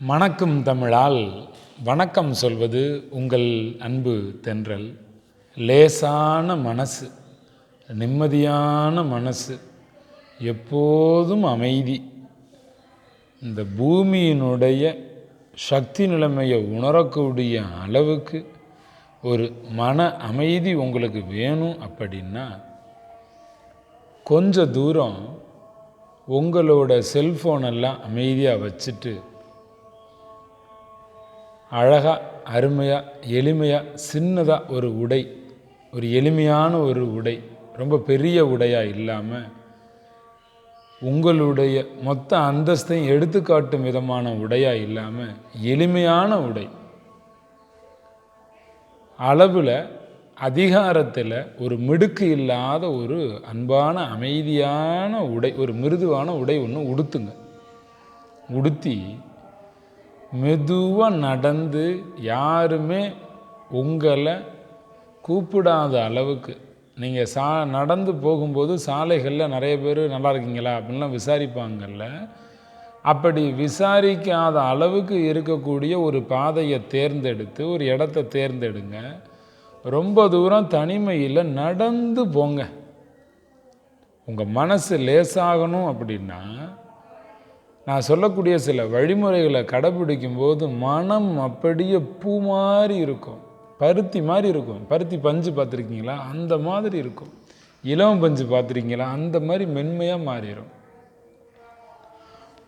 மணக்கும் தமிழால் வணக்கம் சொல்வது உங்கள் அன்பு தென்றல். லேசான மனசு நிம்மதியான மனசு எப்போதும் அமைதி. இந்த பூமியினுடைய சக்தி நிலைமையை உணரக்கூடிய அளவுக்கு ஒரு மன அமைதி உங்களுக்கு வேணும் அப்படின்னா கொஞ்ச தூரம் உங்களோட செல்ஃபோனெல்லாம் அமைதியாக வச்சுட்டு அழகாக அருமையாக எளிமையாக சின்னதாக ஒரு உடை ஒரு எளிமையான ஒரு உடை ரொம்ப பெரிய உடையாக இல்லாமல் உங்களுடைய மொத்த அந்தஸ்தையும் எடுத்துக்காட்டும் விதமான உடையாக இல்லாமல் எளிமையான உடை. அளவில் அதிகாரத்தில் ஒரு மிடுக்கு இல்லாத ஒரு அன்பான அமைதியான உடை ஒரு மிருதுவான உடை ஒன்று உடுத்துங்க. உடுத்தி மெதுவாக நடந்து யாருமே உங்களை கூப்பிடாத அளவுக்கு. நீங்கள் சா நடந்து போகும்போது சாலைகளில் நிறைய பேர் நல்லா இருக்கீங்களா அப்படின்லாம் விசாரிப்பாங்கல்ல. அப்படி விசாரிக்காத அளவுக்கு இருக்கக்கூடிய ஒரு பாதையை தேர்ந்தெடுத்து ஒரு இடத்த தேர்ந்தெடுங்க. ரொம்ப தூரம் தனிமையில் நடந்து போங்க. உங்கள் மனசு லேசாகணும் அப்படின்னா நான் சொல்லக்கூடிய சில வழிமுறைகளை கடைபிடிக்கும் போது மனம் அப்படியே பூ மாதிரி இருக்கும். பருத்தி மாதிரி இருக்கும். பருத்தி பஞ்சு பார்த்துருக்கீங்களா? அந்த மாதிரி இருக்கும். இளம் பஞ்சு பார்த்துருக்கீங்களா? அந்த மாதிரி மென்மையாக மாறிடும்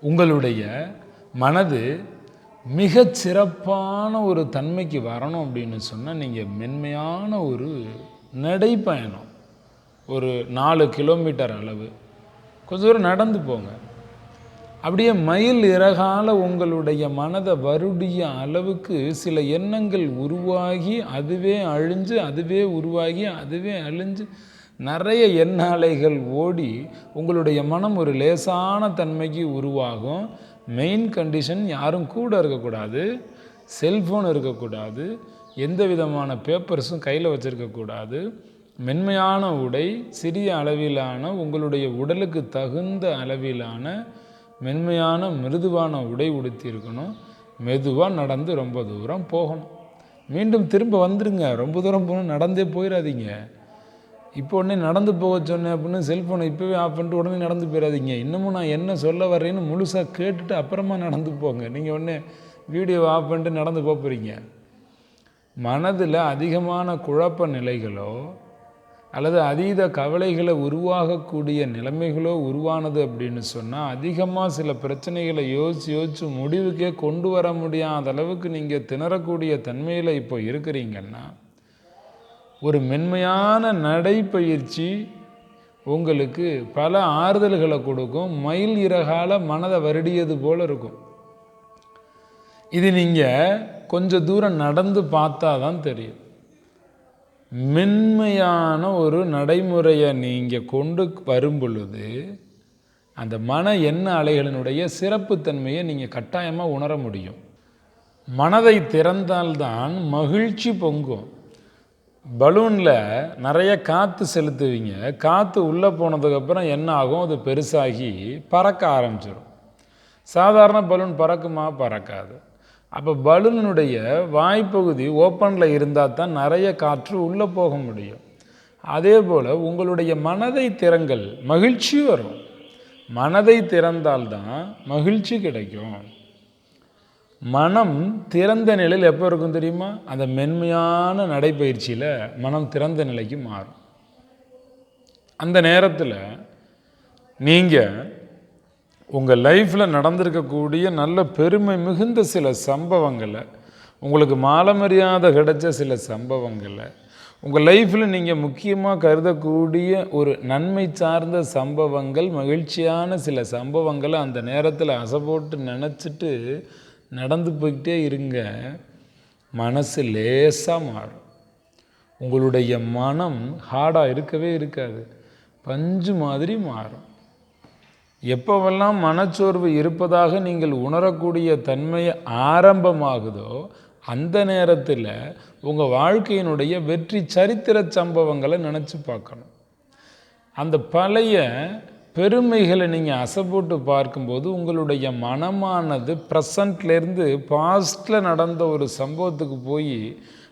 உங்களுடைய மனது மிக சிறப்பான ஒரு தன்மைக்கு வரணும் அப்படின்னு சொன்னால் நீங்கள் மென்மையான ஒரு நடைப்பயணம். ஒரு நாலு கிலோமீட்டர் அளவு. கொஞ்சம் தூரம் நடந்து போங்க. அப்படியே மயில் இறகால உங்களுடைய மனதை வருடிய அளவுக்கு சில எண்ணங்கள் உருவாகி அதுவே அழிஞ்சு அதுவே உருவாகி அதுவே அழிஞ்சு நிறைய எண்ண அலைகள் ஓடி உங்களுடைய மனம் ஒரு லேசான தன்மைக்கு உருவாகும். மெயின் கண்டிஷன் யாரும் கூட இருக்கக்கூடாது. செல்ஃபோன் இருக்கக்கூடாது. எந்த விதமான பேப்பர்ஸும் கையில் வச்சுருக்கக்கூடாது. மென்மையான உடை சிறிய அளவிலான உங்களுடைய உடலுக்கு தகுந்த அளவிலான மென்மையான மிருதுவான உடை உடுத்தியிருக்கணும். மெதுவாக நடந்து ரொம்ப தூரம் போகணும். மீண்டும் திரும்ப வந்துடுங்க ரொம்ப தூரம் போகணும். நடந்தே போயிடாதீங்க இப்போ உடனே நடந்து போக சொன்னேன் அப்படின்னு செல்ஃபோனை இப்போவே ஆஃப் பண்ணிட்டு உடனே நடந்து போயிடாதீங்க இன்னமும் நான் என்ன சொல்ல வர்றேன்னு முழுசாக கேட்டுட்டு அப்புறமா நடந்து போங்க. நீங்கள் உடனே வீடியோவை ஆஃப் பண்ணிட்டு நடந்து போகிறீங்க மனதில் அதிகமான குழப்ப நிலைகளோ அல்லது அதீத கவலைகளை உருவாகக்கூடிய நிலைமைகளோ உருவானது அப்படின்னு சொன்னால் அதிகமாக சில பிரச்சனைகளை யோசித்து யோசித்து முடிவுக்கே கொண்டு வர முடியாத அளவுக்கு நீங்கள் திணறக்கூடிய தன்மையில் இப்போ இருக்கிறீங்கன்னா ஒரு மென்மையான நடைப்பயிற்சி உங்களுக்கு பல ஆறுதல்களை கொடுக்கும். மயில் இறகால மனதை வருடியது போல் இருக்கும். இது நீங்கள் கொஞ்சம் தூரம் நடந்து பார்த்தா தான் தெரியும். மென்மையான ஒரு நடைமுறையை நீங்கள் கொண்டு வரும் பொழுது அந்த மன எண்ண அலைகளினுடைய சிறப்புத்தன்மையை நீங்கள் கட்டாயமாக உணர முடியும். மனதை திறந்தால்தான் மகிழ்ச்சி பொங்கும். பலூனில் நிறைய காற்று செலுத்துவீங்க. காற்று உள்ளே போனதுக்கப்புறம் என்ன ஆகும்? அது பெருசாகி பறக்க ஆரம்பிச்சிடும் சாதாரண பலூன் பறக்குமா? பறக்காது. அப்போ பலூனுடைய வாய்ப்பகுதி ஓப்பனில் இருந்தால் தான் நிறைய காற்று உள்ளே போக முடியும். அதே போல் உங்களுடைய மனதை திறங்கள் மகிழ்ச்சி வரும். மனதை திறந்தால்தான் மகிழ்ச்சி கிடைக்கும். மனம் திறந்த நிலையில் எப்போ இருக்கும் தெரியுமா? அந்த மென்மையான நடைப்பயிற்சியில் மனம் திறந்த நிலைக்கு மாறும். அந்த நேரத்தில் நீங்கள் உங்கள் லைஃப்பில் நடந்திருக்கக்கூடிய நல்ல பெருமை மிகுந்த சில சம்பவங்களை உங்களுக்கு மாலை மரியாதை கிடைச்ச சில சம்பவங்களை உங்கள் லைஃப்பில் நீங்கள் முக்கியமாக கருதக்கூடிய ஒரு நன்மை சார்ந்த சம்பவங்கள் மகிழ்ச்சியான சில சம்பவங்களை அந்த நேரத்தில் அசை போட்டு நினச்சிட்டு நடந்து போய்கிட்டே இருங்க. மனசு லேசாக மாறும். உங்களுடைய மனம் ஹார்டாக இருக்கவே இருக்காது. பஞ்சு மாதிரி மாறும். எப்போவெல்லாம் மனச்சோர்வு இருப்பதாக நீங்கள் உணரக்கூடிய தன்மை ஆரம்பமாகுதோ அந்த நேரத்தில் உங்கள் வாழ்க்கையினுடைய வெற்றி சரித்திர சம்பவங்களை நினச்சி பார்க்கணும். அந்த பழைய பெருமைகளை நீங்கள் அசைப்போட்டு பார்க்கும்போது உங்களுடைய மனமானது ப்ரெசண்ட்லேருந்து பாஸ்டில் நடந்த ஒரு சம்பவத்துக்கு போய்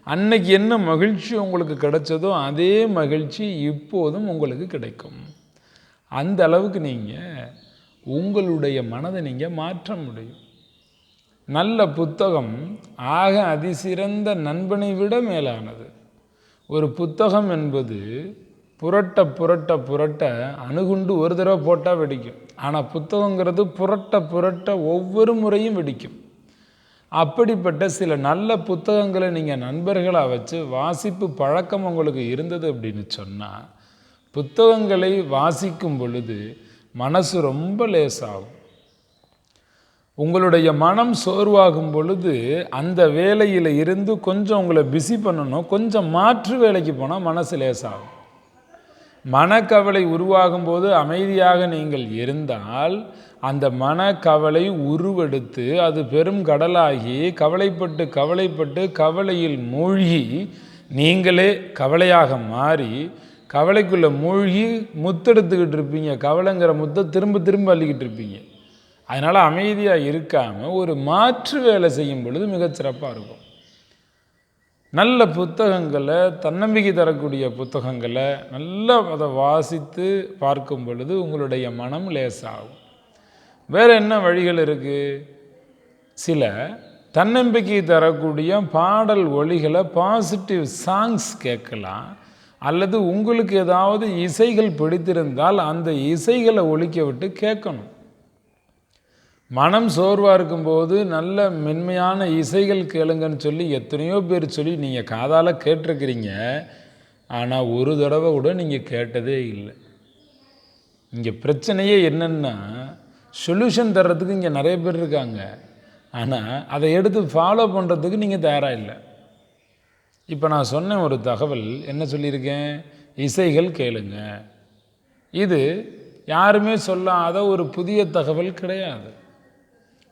அன்னைக்கு என்ன மகிழ்ச்சி உங்களுக்கு கிடைச்சதோ அதே மகிழ்ச்சி இப்போதும் உங்களுக்கு கிடைக்கும். அந்த அளவுக்கு நீங்கள் உங்களுடைய மனதை நீங்கள் மாற்ற முடியும். நல்ல புத்தகம் ஆக அதிசிறந்த நண்பனை விட மேலானது. ஒரு புத்தகம் என்பது புரட்ட புரட்ட புரட்ட அணுகுண்டு ஒரு தடவை போட்டால் வெடிக்கும். ஆனால் புத்தகங்கிறது புரட்ட புரட்ட ஒவ்வொரு முறையும் வெடிக்கும். அப்படிப்பட்ட சில நல்ல புத்தகங்களை நீங்கள் நண்பர்களாக வச்சு வாசிப்பு பழக்கம் உங்களுக்கு இருந்தது அப்படின்னு சொன்னால் புத்தகங்களை வாசிக்கும் பொழுது மனசு ரொம்ப லேசாகும். உங்களுடைய மனம் சோர்வாகும் பொழுது அந்த வேலையில் இருந்து கொஞ்சம் உங்களை பிஸி பண்ணணும் கொஞ்சம் மாற்று வேலைக்கு போனால் மனசு லேசாகும். மனக்கவலை உருவாகும் போது அமைதியாக நீங்கள் இருந்தால் அந்த மனக்கவலை உருவெடுத்து அது பெரும் கடலாகி கவலைப்பட்டு கவலைப்பட்டு கவலையில் மூழ்கி நீங்களே கவலையாக மாறி கவலைக்குள்ளே மூழ்கி முத்தெடுத்துக்கிட்டு இருப்பீங்க. கவலைங்கிற முத்தை திரும்ப திரும்ப அள்ளிக்கிட்டு இருப்பீங்க. அதனால் அமைதியாக இருக்காமல் ஒரு மாற்று வேலை செய்யும் பொழுது மிகச்சிறப்பாக இருக்கும். நல்ல புத்தகங்களை தன்னம்பிக்கை தரக்கூடிய புத்தகங்களை நல்லா அதை வாசித்து பார்க்கும் பொழுது உங்களுடைய மனம் லேசாகும். வேறு என்ன வழிகள் இருக்குது சில தன்னம்பிக்கை தரக்கூடிய பாடல் ஒளிகளை பாசிட்டிவ் சாங்ஸ் கேட்கலாம். அல்லது உங்களுக்கு ஏதாவது இசைகள் பிடித்திருந்தால் அந்த இசைகளை ஒழிக்க விட்டு கேட்கணும். மனம் சோர்வாக இருக்கும்போது நல்ல மென்மையான இசைகள் கேளுங்கன்னு சொல்லி எத்தனையோ பேர் சொல்லி நீங்கள் காதால் கேட்டிருக்கிறீங்க. ஆனால் ஒரு தடவை கூட நீங்கள் கேட்டதே இல்லை. இங்கே பிரச்சனையே என்னென்னா சொல்யூஷன் தர்றதுக்கு இங்கே நிறைய பேர் இருக்காங்க. ஆனால் அதை எடுத்து ஃபாலோ பண்ணுறதுக்கு நீங்கள் தயாராக இல்லை. இப்போ நான் சொன்ன ஒரு தகவல் என்ன சொல்லியிருக்கேன்? இசைகள் கேளுங்க. இது யாருமே சொல்லாத ஒரு புதிய தகவல் கிடையாது.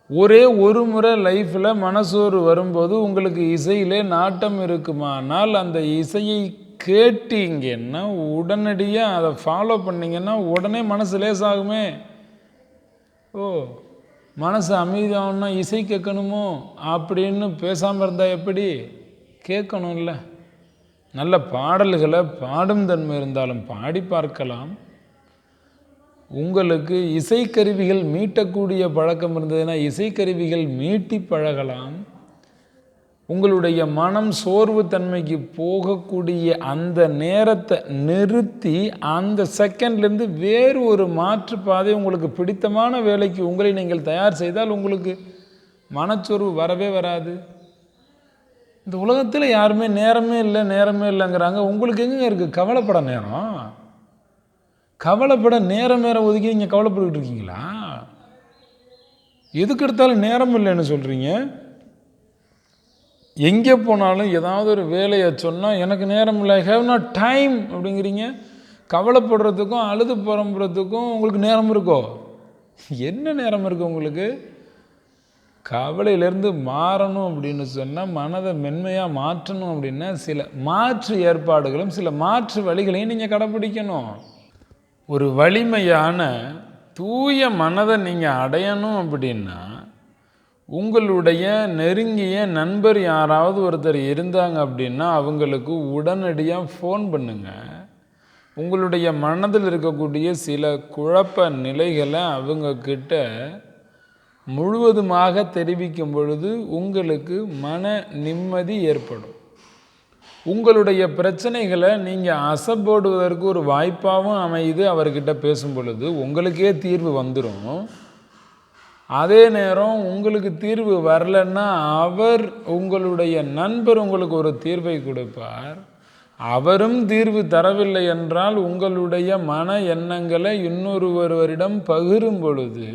ஒரே ஒரு முறை லைஃப்பில் மனசோறு வரும்போது உங்களுக்கு இசையிலே நாட்டம் இருக்குமானால் அந்த இசையை கேட்டீங்கன்னா உடனடியாக அதை ஃபாலோ பண்ணிங்கன்னா உடனே மனசு லேசாகுமே. ஓ மனசு அமைதியாகணும்னா இசை கேட்கணுமோ? அப்படின்னு பேசாமல் இருந்தால் எப்படி? கேட்கணும்ல. நல்ல பாடல்களை பாடும் தன்மை இருந்தாலும் பாடி பார்க்கலாம். உங்களுக்கு இசைக்கருவிகள் மீட்டக்கூடிய பழக்கம் இருந்ததுன்னா இசைக்கருவிகள் மீட்டி பழகலாம். உங்களுடைய மனம் சோர்வு தன்மைக்கு போகக்கூடிய அந்த நேரத்தை நிறுத்தி அந்த செகண்ட்லேருந்து வேறு ஒரு மாற்று பாதை உங்களுக்கு பிடித்தமான வேலைக்கு உங்களை நீங்கள் தயார் செய்தால் உங்களுக்கு மனச்சோர்வு வரவே வராது. இந்த உலகத்தில் யாருமே நேரமே இல்லை நேரமே இல்லைங்கிறாங்க. உங்களுக்கு எங்கே இருக்குது கவலைப்பட நேரம். கவலைப்பட நேரம் நேரம் ஒதுக்கி நீங்கள் கவலைப்பட்டுக்கிட்டு இருக்கீங்களா? எதுக்கு எடுத்தாலும் நேரம் இல்லைன்னு சொல்கிறீங்க எங்கே போனாலும் ஏதாவது ஒரு வேலையை சொன்னால் எனக்கு நேரம் இல்லை. ஹேவ் நாட் டைம் அப்படிங்கிறீங்க. கவலைப்படுறதுக்கும் அழுது புறம்புறதுக்கும் உங்களுக்கு நேரம் இருக்கோ? என்ன நேரம் இருக்குது உங்களுக்கு? கவலையிலேருந்து மாறணும் அப்படின்னு சொன்னால் மனதை மென்மையாக மாற்றணும் அப்படின்னா சில மாற்று ஏற்பாடுகளும் சில மாற்று வழிகளையும் நீங்கள் கடைப்பிடிக்கணும். ஒரு வலிமையான தூய மனதை நீங்கள் அடையணும் அப்படின்னா உங்களுடைய நெருங்கிய நண்பர் யாராவது ஒருத்தர் இருந்தாங்க அப்படின்னா அவங்களுக்கு உடனடியாக ஃபோன் பண்ணுங்கள் உங்களுடைய மனதில் இருக்கக்கூடிய சில குழப்ப நிலைகளை அவங்கக்கிட்ட முழுவதுமாக தெரிவிக்கும் பொழுது உங்களுக்கு மன நிம்மதி ஏற்படும். உங்களுடைய பிரச்சனைகளை நீங்கள் அசப்போடுவதற்கு ஒரு வாய்ப்பாகவும் அமையுது. அவர்கிட்ட பேசும் பொழுது உங்களுக்கே தீர்வு வந்துடும் அதே நேரம் உங்களுக்கு தீர்வு வரலன்னா அவர் உங்களுடைய நண்பர் உங்களுக்கு ஒரு தீர்வை கொடுப்பார். அவரும் தீர்வு தரவில்லை என்றால் உங்களுடைய மன எண்ணங்களை இன்னொருவரிடம் பகிரும் பொழுது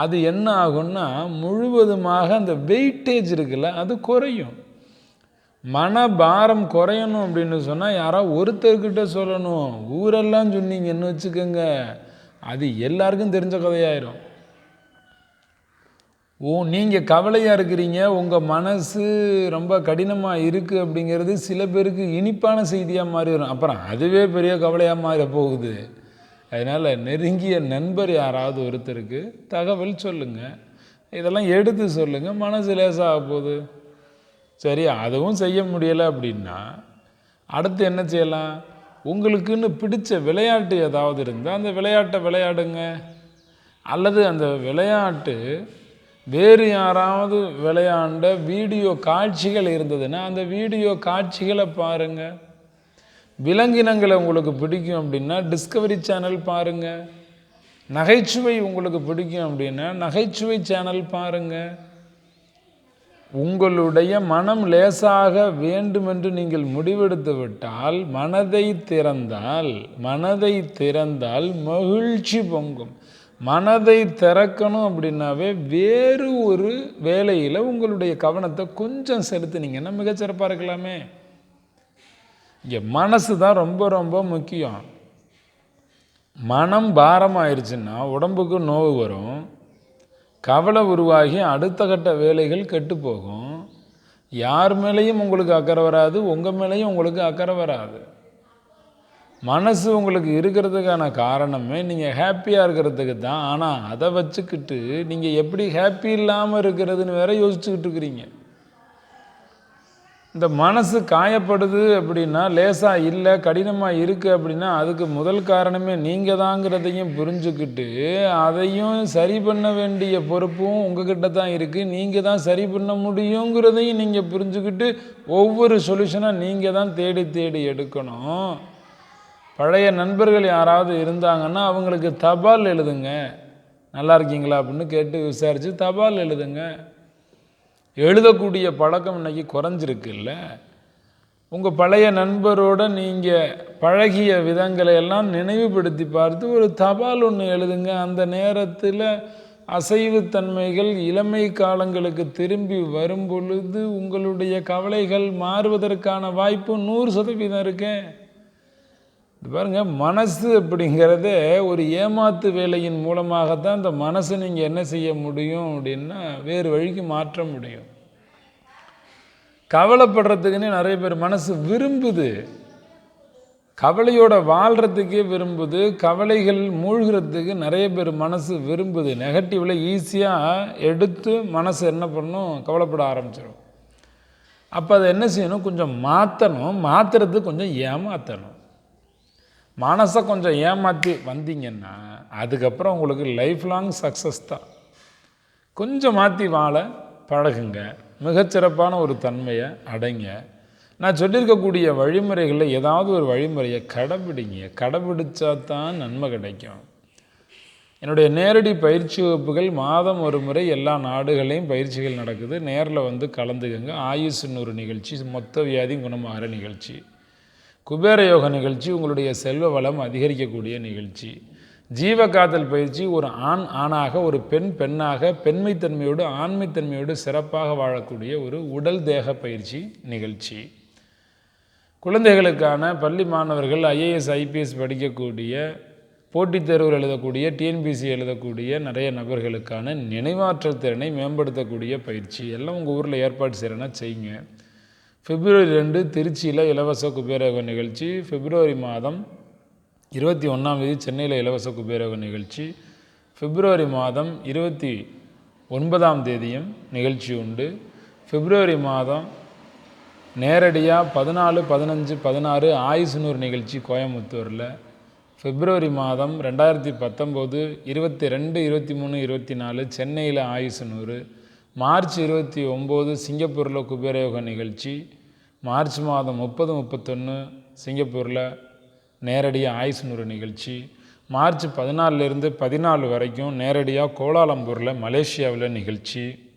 அது என்ன ஆகும்னா முழுவதுமாக அந்த வெயிட்டேஜ் இருக்குல்ல அது குறையும். மன பாரம் குறையணும் அப்படின்னு சொன்னால் யாரோ ஒருத்தர்கிட்ட சொல்லணும். ஊரெல்லாம் சொன்னீங்கன்னு வச்சுக்கோங்க. அது எல்லாருக்கும் தெரிஞ்ச கதையாயிரும். ஓ நீங்கள் கவலையாக இருக்கிறீங்க. உங்கள் மனசு ரொம்ப கடினமாக இருக்குது அப்படிங்கிறது சில பேருக்கு இனிப்பான செய்தியாக மாறி வரும் அப்புறம் அதுவே பெரிய கவலையாக மாற போகுது அதனால் நெருங்கிய நண்பர் யாராவது ஒருத்தருக்கு தகவல் சொல்லுங்கள் இதெல்லாம் எடுத்து சொல்லுங்கள் மனசு லேசாக போகுது. சரி அதுவும் செய்ய முடியலை அப்படின்னா அடுத்து என்ன செய்யலாம்? உங்களுக்குன்னு பிடிச்ச விளையாட்டு ஏதாவது இருந்தால் அந்த விளையாட்டை விளையாடுங்க. அல்லது அந்த விளையாட்டு வேறு யாராவது விளையாண்ட வீடியோ காட்சிகள் இருந்ததுன்னா அந்த வீடியோ காட்சிகளை பாருங்கள் விலங்கினங்களை உங்களுக்கு பிடிக்கும் அப்படின்னா டிஸ்கவரி சேனல் பாருங்கள் நகைச்சுவை உங்களுக்கு பிடிக்கும் அப்படின்னா நகைச்சுவை சேனல் பாருங்கள் உங்களுடைய மனம் லேசாக வேண்டுமென்று நீங்கள் முடிவெடுத்து விட்டால் மனதை திறந்தால் மனதை திறந்தால் மகிழ்ச்சி பொங்கும். மனதை திறக்கணும் அப்படின்னாவே வேறு ஒரு வேலையில் உங்களுடைய கவனத்தை கொஞ்சம் செலுத்தினீங்கன்னா மிகச்சிறப்பாக இருக்கலாமே. இங்கே மனசு தான் ரொம்ப ரொம்ப முக்கியம். மனம் பாரமாயிருச்சுன்னா உடம்புக்கு நோவு வரும். கவலை உருவாகி அடுத்த கட்ட வேலைகள் கெட்டு போகும். யார் மேலேயும் உங்களுக்கு அக்கறை வராது உங்கள் மேலேயும் உங்களுக்கு அக்கறை வராது. மனசு உங்களுக்கு இருக்கிறதுக்கான காரணமே நீங்கள் ஹாப்பியாக இருக்கிறதுக்கு தான். ஆனால் அதை வச்சுக்கிட்டு நீங்கள் எப்படி ஹாப்பி இல்லாமல் இருக்கிறதுன்னு வேற யோசிச்சுக்கிட்டு இருக்கிறீங்க. இந்த மனசு காயப்படுது அப்படின்னா லேசாக இல்லை கடினமாக இருக்குது அப்படின்னா அதுக்கு முதல் காரணமே நீங்கள் தாங்கிறதையும் புரிஞ்சுக்கிட்டு அதையும் சரி பண்ண வேண்டிய பொறுப்பும் உங்ககிட்ட தான் இருக்குது நீங்கள் தான் சரி பண்ண முடியுங்கிறதையும் நீங்கள் புரிஞ்சுக்கிட்டு ஒவ்வொரு சொல்யூஷனாக நீங்கள் தான் தேடி தேடி எடுக்கணும். பழைய நண்பர்கள் யாராவது இருந்தாங்கன்னா அவங்களுக்கு தபால் எழுதுங்க. நல்லா இருக்கீங்களா அப்படின்னு கேட்டு விசாரித்து தபால் எழுதுங்க. எழுதக்கூடிய பழக்கம் இன்னைக்கு குறைஞ்சிருக்குல்ல? உங்கள் பழைய நண்பரோட நீங்கள் பழகிய விதங்களை எல்லாம் நினைவுபடுத்தி பார்த்து ஒரு தபால் ஒன்று எழுதுங்க. அந்த நேரத்தில் அசைவுத்தன்மைகள் இளமை காலங்களுக்கு திரும்பி வரும் பொழுது உங்களுடைய கவலைகள் மாறுவதற்கான வாய்ப்பு நூறு சதவீதம் இருக்கேன் பாருங்கள் மனசு அப்படிங்கிறதே ஒரு ஏமாத்து வேலையின் மூலமாகத்தான் இந்த மனசை நீங்கள் என்ன செய்ய முடியும் அப்படின்னா வேறு வழிக்கு மாற்ற முடியும். கவலைப்படுறதுக்குன்னே நிறைய பேர் மனசு விரும்புது. கவலையோட வாழ்கிறதுக்கே விரும்புது. கவலைகள் மூழ்கிறதுக்கு நிறைய பேர் மனசு விரும்புது. நெகட்டிவில் ஈஸியாக எடுத்து மனசு என்ன பண்ணும்? கவலைப்பட ஆரம்பிச்சிடும் அப்போ அதை என்ன செய்யணும்? கொஞ்சம் மாற்றணும் மாற்றுறது கொஞ்சம் ஏமாற்றணும் மனசை கொஞ்சம் ஏமாற்றி வந்தீங்கன்னா அதுக்கப்புறம் உங்களுக்கு லைஃப் லாங் சக்ஸஸ் தான். கொஞ்சம் மாற்றி வாழ பழகுங்க. மிகச்சிறப்பான ஒரு தன்மையை அடைங்க. நான் சொல்லியிருக்கக்கூடிய வழிமுறைகளில் ஏதாவது ஒரு வழிமுறையை கடைபிடிங்க. கடைபிடிச்சா தான் நன்மை கிடைக்கும். என்னுடைய நேரடி பயிற்சி வகுப்புகள் மாதம் ஒரு முறை எல்லா நாடுகளையும் பயிற்சிகள் நடக்குது. நேரில் வந்து கலந்துக்கங்க. ஆயுஷ்னு ஒரு நிகழ்ச்சி மொத்த வியாதி குணமாகிற நிகழ்ச்சி. குபேர யோக நிகழ்ச்சி உங்களுடைய செல்வ வளம் அதிகரிக்கக்கூடிய நிகழ்ச்சி. ஜீவகாதல் பயிற்சி ஒரு ஆண் ஆணாக ஒரு பெண் பெண்ணாக பெண்மைத்தன்மையோடு ஆண்மைத்தன்மையோடு சிறப்பாக வாழக்கூடிய ஒரு உடல் தேக பயிற்சி நிகழ்ச்சி. குழந்தைகளுக்கான பள்ளி மாணவர்கள் ஐஏஎஸ் ஐபிஎஸ் படிக்கக்கூடிய போட்டித் தேர்வுகள் எழுதக்கூடிய டிஎன்பிசி எழுதக்கூடிய நிறைய நபர்களுக்கான நினைவாற்றல் திறனை மேம்படுத்தக்கூடிய பயிற்சி. எல்லாம் உங்கள் ஊரில் ஏற்பாடு செய்கிறேன்னா செய்யுங்க. பிப்ரவரி ரெண்டு திருச்சியில் இலவச குபேரக நிகழ்ச்சி. பிப்ரவரி மாதம் இருபத்தி ஒன்றாம் தேதி சென்னையில் இலவச குபேரக நிகழ்ச்சி. பிப்ரவரி மாதம் இருபத்தி ஒன்பதாம் தேதியும் நிகழ்ச்சி உண்டு. பிப்ரவரி மாதம் நேரடியாக பதினாலு பதினஞ்சு பதினாறு ஆயுசுனூர் நிகழ்ச்சி கோயம்புத்தூரில். பிப்ரவரி மாதம் ரெண்டாயிரத்தி பத்தொம்போது இருபத்தி ரெண்டு இருபத்தி மூணு இருபத்தி நாலு சென்னையில் ஆயுசுனூர் மார்ச் இருபத்தி ஒம்பது சிங்கப்பூரில் குபேரயோக நிகழ்ச்சி. மார்ச் மாதம் முப்பது முப்பத்தொன்று சிங்கப்பூரில் நேரடியாக ஆயுஸ் நூறு நிகழ்ச்சி. மார்ச் பதினாலிருந்து பதினாலு வரைக்கும் நேரடியாக கோலாலம்பூரில் மலேசியாவில் நிகழ்ச்சி.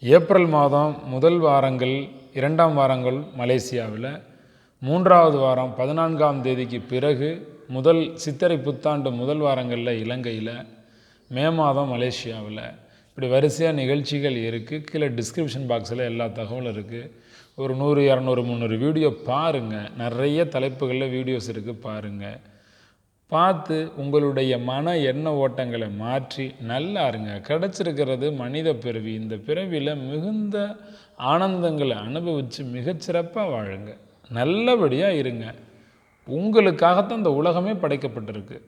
ஏப்ரல் மாதம் முதல் வாரங்கள் இரண்டாம் வாரங்கள் மலேசியாவில். மூன்றாவது வாரம் பதினான்காம் தேதிக்கு பிறகு முதல் சித்திரை புத்தாண்டு முதல் வாரங்களில் இலங்கையில். மே மாதம் மலேசியாவில். இப்படி வரிசையாக நிகழ்ச்சிகள் இருக்குது கீழே டிஸ்கிரிப்ஷன் பாக்ஸில் எல்லா தகவலும் இருக்குது ஒரு நூறு இரநூறு முந்நூறு வீடியோ பாருங்கள் நிறைய தலைப்புகளில் வீடியோஸ் இருக்குது பாருங்கள் பார்த்து உங்களுடைய மன எண்ண ஓட்டங்களை மாற்றி நல்லா இருங்க. கிடச்சிருக்கிறது மனித பிறவி. இந்த பிறவியில் மிகுந்த ஆனந்தங்களை அனுபவித்து மிகச்சிறப்பாக வாழுங்க. நல்லபடியாக இருங்க. உங்களுக்காகத்தான் இந்த உலகமே படைக்கப்பட்டிருக்கு.